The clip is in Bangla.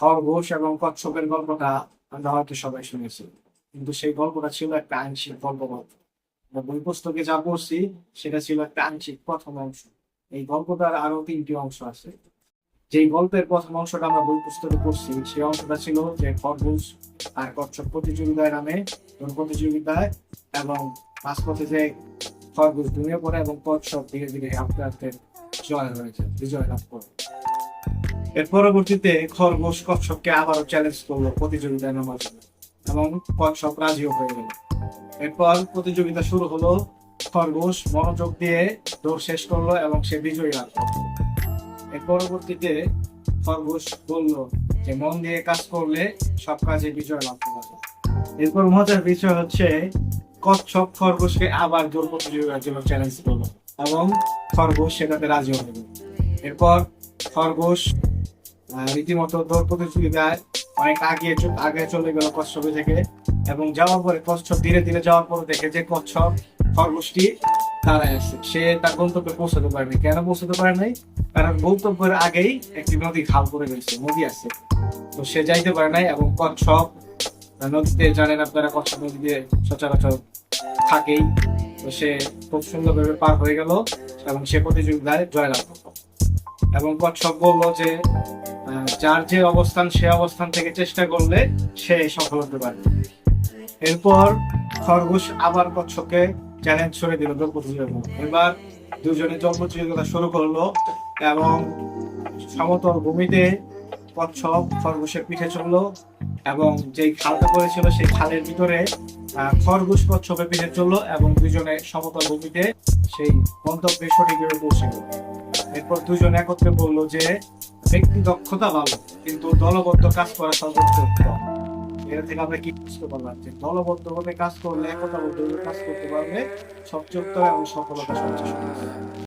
খরগোশ এবং কচ্ছপের গল্পটা আমরা হয়তো সবাই শুনেছি। কিন্তু সেই গল্পটা ছিল একটা আংশিক গল্প মাত্র আমরা বই পুস্তকে যা পড়ছি, সেটা ছিল একটা আংশিক প্রথম অংশ। এই গল্পটার আরও তিনটি অংশ আছে। যেই গল্পের প্রথম অংশটা আমরা বই পুস্তকে পড়ছি, সেই অংশটা ছিল যে খরগোশ আর কচ্ছপ প্রতিযোগিতায় নামে প্রতিযোগিতায় এবং মাঝপথে যে খরগোশ ঘুমিয়ে পড়ে এবং কচ্ছপ ধীরে ধীরে আস্তে আস্তে জয় হয়েছে, বিজয় লাভ করে। এর পরবর্তীতে খরগোশ কচ্ছপকে আবারও চ্যালেঞ্জ করল প্রতিযোগিতায় নামার জন্য এবং কচ্ছপ রাজিও হয়ে গেল। এরপর প্রতিযোগিতা শুরু হলো, খরগোশ মনোযোগ দিয়ে দৌড় শেষ করল এবং সে বিজয়ী লাভ এর পরবর্তীতে খরগোশ বলল যে, মন দিয়ে কাজ করলে সব কাজে বিজয় লাভ করা যায়। এরপর মজার বিষয় হচ্ছে, কচ্ছপ খরগোশকে আবার দৌড় প্রতিযোগিতার জন্য চ্যালেঞ্জ করল এবং খরগোশ সেটাতে রাজি হয়ে গেল। এরপর খরগোশ রীতিমতো দৌড় প্রতিযোগিতায় অনেক আগে আগে চলে গেল কচ্ছপে থেকে এবং যাওয়ার পরে কচ্ছপ ধীরে ধীরে যাওয়ার পরে দেখে যে কচ্ছপ খরগোশটি দাঁড়ায় আছে। সে তার গন্তব্যে পৌঁছাতে পারেনি। কেন পৌঁছাতে পারে নাই? কারণ গন্তব্যের আগেই একটি নদী খাল করে গেছে, নদী আছে। তো সে যাইতে পারে নাই এবং কচ্ছপ নদীতে জানেন আপনারা, কচ্ছপ নদীতে সচরাচর থাকেই। তো সে খুব সুন্দরভাবে পার হয়ে গেল এবং সে প্রতিযোগিতায় জয়লাভ করল। এবং কচ্ছপ বলল যে যার যে অবস্থান, সে অবস্থান থেকে চেষ্টা করলে সে সফল হতে পারবে এরপর খরগোশ আবার কচ্ছপকে চ্যালেঞ্জ ছড়ে দিল দৌড় প্রতিযোগিতা এবার দুজনে জল প্রতিযোগিতা শুরু করল এবং সমতল ভূমিতে কচ্ছপ খরগোশের পিঠে চলল এবং যেই খালটা করেছিল সেই খালের ভিতরে খরগোশ কচ্ছপের পিঠে চলল এবং দুজনে সমতল ভূমিতে সেই গন্তব্যে সঠিকভাবে পৌঁছে এরপর দুজন একত্রে বলল যে ব্যক্তি দক্ষতা ভালো, কিন্তু দলবদ্ধ কাজ করা সর্বোচ্চ উত্তম। এটা থেকে আমরা কি বুঝতে পারলাম যে দলবদ্ধ ভাবে কাজ করলে একতাবদ্ধ কাজ করতে পারলে সবচেয়ে উত্তম এবং সফলতা সবচেয়ে